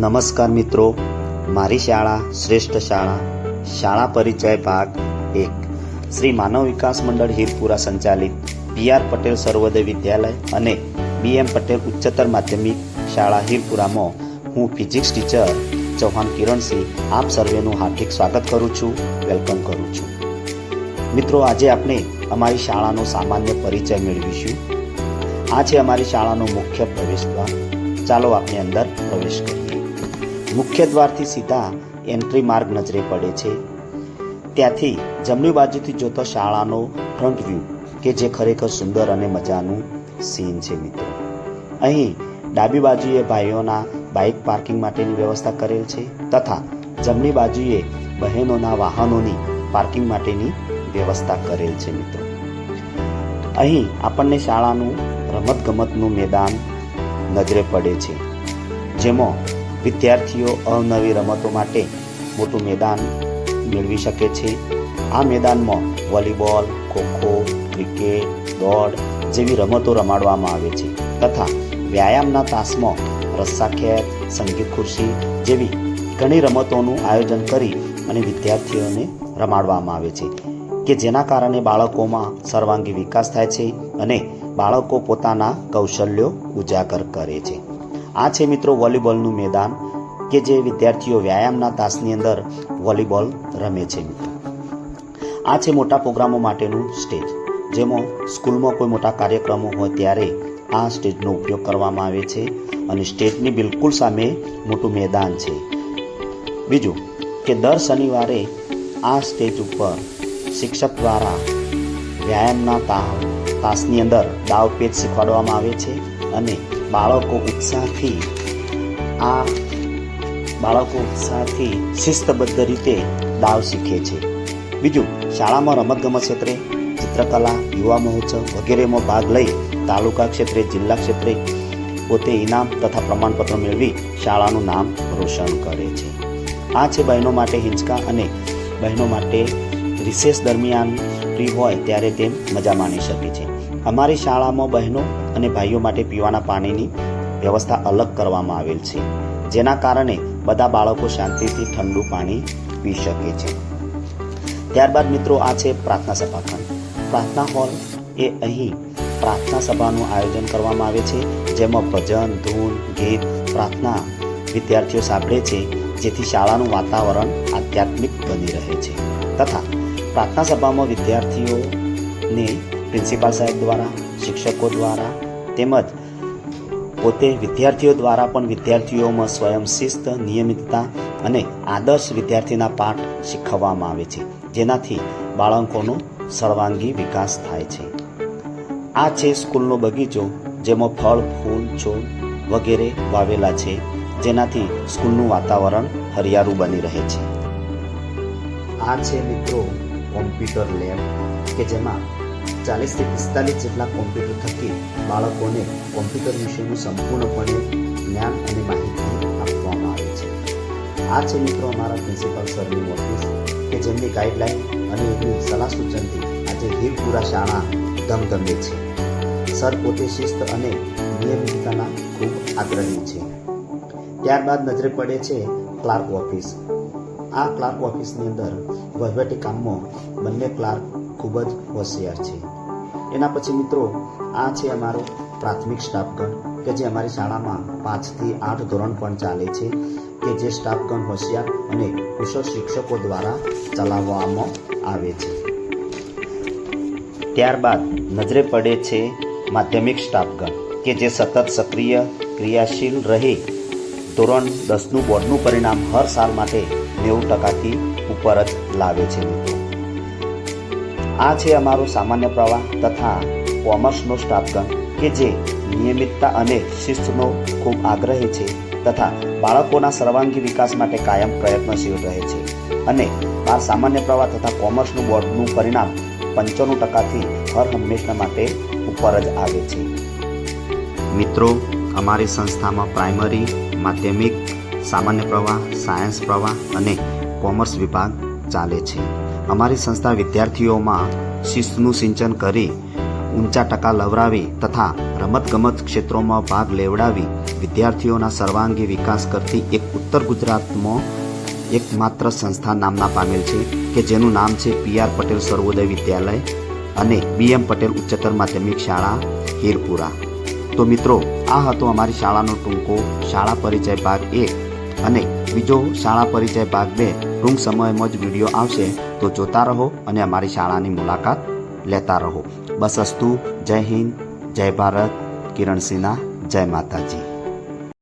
નમસ્કાર મિત્રો, મારી શાળા, શ્રેષ્ઠ શાળા શાળા પરિચય ભાગ એક. શ્રી માનવ વિકાસ મંડળ હીરપુરા સંચાલિત પી આર પટેલ સર્વોદય વિદ્યાલય અને બી એમ પટેલ ઉચ્ચતર માધ્યમિક શાળા હીરપુરામાં હું ફિઝિક્સ ટીચર ચૌહાણ કિરણસિંહ આપ સર્વેનું હાર્દિક સ્વાગત કરું છું, વેલકમ કરું છું. મિત્રો, આજે આપણે અમારી શાળાનો સામાન્ય પરિચય મેળવીશું. આ છે અમારી શાળાનો મુખ્ય પ્રવેશ દ્વાર. ચાલો આપણે અંદર પ્રવેશ કરીએ. મુખ્ય દ્વારથી સીધા એન્ટ્રી માર્ગ નજરે પડે છે. ત્યાંથી જમણી બાજુથી જોતો શાળાનો ફ્રન્ટ વ્યૂ કે જે ખરેખર સુંદર અને મજાનું સીન છે મિત્રો. અહીં ડાબી બાજુએ ભાઈઓના બાઇક પાર્કિંગ માટેની વ્યવસ્થા કરેલ છે તથા જમણી બાજુએ બહેનોના વાહનોની પાર્કિંગ માટેની વ્યવસ્થા કરેલ છે મિત્રો. અહીં આપણને શાળાનું રમતગમતનું મેદાન નજરે પડે છે. જેમાં વિદ્યાર્થીઓ અવનવી રમતો માટે મોટું મેદાન મેળવી શકે છે. આ મેદાનમાં વોલીબોલ, ખોખો, ક્રિકેટ, દોડ જેવી રમતો રમાડવામાં આવે છે તથા વ્યાયામના તાસમાં રસ્સાખેત સંગીત ખુરશી જેવી ઘણી રમતોનું આયોજન કરી અને વિદ્યાર્થીઓને રમાડવામાં આવે છે કે જેના કારણે બાળકોમાં સર્વાંગી વિકાસ થાય છે અને બાળકો પોતાના કૌશલ્યો ઉજાગર કરે છે. આ છે મિત્રો વોલીબોલનું મેદાન, કે જે વિદ્યાર્થીઓ વ્યાયામના તાસની અંદર વોલીબોલ રમે છે મિત્રો. આ છે મોટા પ્રોગ્રામો માટેનું સ્ટેજ. જેમાં સ્કૂલમાં કોઈ મોટા કાર્યક્રમો હોય ત્યારે આ સ્ટેજનો ઉપયોગ કરવામાં આવે છે અને સ્ટેજની બિલકુલ સામે મોટું મેદાન છે. બીજું, કે દર શનિવારે આ સ્ટેજ ઉપર શિક્ષક દ્વારા વ્યાયામના તાસની અંદર દાવ પેચ શીખવાડવામાં આવે છે અને બાળકો ઉત્સાહથી આ બાળકો ઉત્સાહથી શિસ્તબદ્ધ રીતે દાવ શીખે છે. બીજું, શાળામાં રમતગમત ક્ષેત્રે ચિત્રકલા, યુવા મહોત્સવ વગેરેમાં ભાગ લઈ તાલુકા ક્ષેત્રે, જિલ્લા ક્ષેત્રે પોતે ઇનામ તથા પ્રમાણપત્ર મેળવી શાળાનું નામ રોશન કરે છે. આ છે બહેનો માટે હિંચકા અને બહેનો માટે રિસેસ દરમિયાન ફ્રી હોય ત્યારે તે મજા માણી શકે છે. અમારી શાળામાં બહેનો અને ભાઈઓ માટે પીવાના પાણીની વ્યવસ્થા અલગ કરવામાં આવેલ છે, જેના કારણે બધા બાળકો શાંતિથી ઠંડુ પાણી પી શકે છે. ત્યારબાદ મિત્રો આ છે પ્રાર્થના સભાખંડ પ્રાર્થના હોલ એ અહીં પ્રાર્થના સભાનું આયોજન કરવામાં આવે છે, જેમાં ભજન, ધૂન, ગીત, પ્રાર્થના વિદ્યાર્થીઓ સાંભળે છે, જેથી શાળાનું વાતાવરણ આધ્યાત્મિક બની રહે છે, તથા પ્રાર્થના સભામાં વિદ્યાર્થીઓને પ્રિન્સિપાલ સાહેબ દ્વારા, શિક્ષકો દ્વારા તેમજ પોતે વિદ્યાર્થીઓ દ્વારા પણ વિદ્યાર્થીઓમાં સ્વયં શિસ્ત, નિયમિતતા અને આદર્શ વિદ્યાર્થીના પાઠ શીખવવામાં આવે છે. જેનાથી બાળકોનો સર્વાંગી વિકાસ થાય છે. આ છે સ્કૂલનો બગીચો, જેમાં ફળ, ફૂલ, છોડ વગેરે વાવેલા છે. જેનાથી સ્કૂલનું વાતાવરણ હરિયાળું બની રહે છે. આ છે મિત્રો કોમ્પ્યુટર લેબ કે જેમાં ચાલીસથી પિસ્તાલીસ જેટલા કોમ્પ્યુટર થકી બાળકોને કોમ્પ્યુટર વિશેનું સંપૂર્ણપણે જ્ઞાન અને માહિતી આપવામાં આવે છે. આ છે મિત્રો અમારા પ્રિન્સિપલ સરની ઓફિસ, કે જેમની ગાઈડલાઈન અને એમની સલાહ સૂચનથી આજે હીરપુરા શાળા ધમધમે છે. સર પોતે શિસ્ત અને નિયમિતતાના ખૂબ આગ્રહી છે. ત્યારબાદ નજરે પડે છે ક્લાર્ક ઓફિસ આ ક્લાર્ક ઓફિસની અંદર વહીવટી કામમાં બંને ક્લાર્ક ખૂબ જ હોશિયાર છે. એના પછી મિત્રો, આ છે અમારો પ્રાથમિક સ્ટાફગણ, કે જે અમારી શાળામાં પાંચથી આઠ ધોરણ પણ ચાલે છે, કે જે સ્ટાફગણ હોશિયાર અને કુશળ શિક્ષકો દ્વારા ચલાવવામાં આવે છે. ત્યારબાદ નજરે પડે છે માધ્યમિક સ્ટાફગણ, કે જે સતત સક્રિય, ક્રિયાશીલ રહે ધોરણ દસનું બોર્ડનું પરિણામ હર સાલ માટે નેવું ટકાથી ઉપર જ લાવે છે મિત્રો. આ છે અમારો સામાન્ય પ્રવાહ તથા કોમર્સનો સ્ટાફગણ કે જે નિયમિતતા અને શિસ્તનો ખૂબ આગ્રહી છે તથા બાળકોના સર્વાંગી વિકાસ માટે કાયમ પ્રયત્નશીલ રહે છે. અને આ સામાન્ય પ્રવાહ તથા કોમર્સનું બોર્ડનું પરિણામ પંચાણું ટકાથી હર હંમેશના માટે ઉપર જ આવે છે. મિત્રો, અમારી સંસ્થામાં પ્રાઇમરી, માધ્યમિક સામાન્ય પ્રવાહ, સાયન્સ પ્રવાહ અને કોમર્સ વિભાગ ચાલે છે. અમારી સંસ્થા વિદ્યાર્થીઓમાં શિસ્તનું સિંચન કરી ઊંચા ટકા લવરાવી તથા રમતગમત ક્ષેત્રોમાં ભાગ લેવડાવી વિદ્યાર્થીઓના સર્વાંગી વિકાસ કરતી એક ઉત્તર ગુજરાતમાં એકમાત્ર સંસ્થા નામના પામેલ છે, કે જેનું નામ છે પી આર પટેલ સર્વોદય વિદ્યાલય અને બી એમ પટેલ ઉચ્ચતર માધ્યમિક શાળા, હીરપુરા. તો મિત્રો, આ હતો અમારી શાળાનો ટૂંકો શાળા પરિચય ભાગ એક. અને બીજો શાળા પરિચય ભાગ બે, ટૂંક સમયમાં જ વીડિયો આવશે. તો જોતા રહો અને અમારી શાળાની મુલાકાત લેતા રહો. બસ અસ્તુ, જય હિન્દ, જય ભારત, કિરણ સિન્હા, જય માતાજી.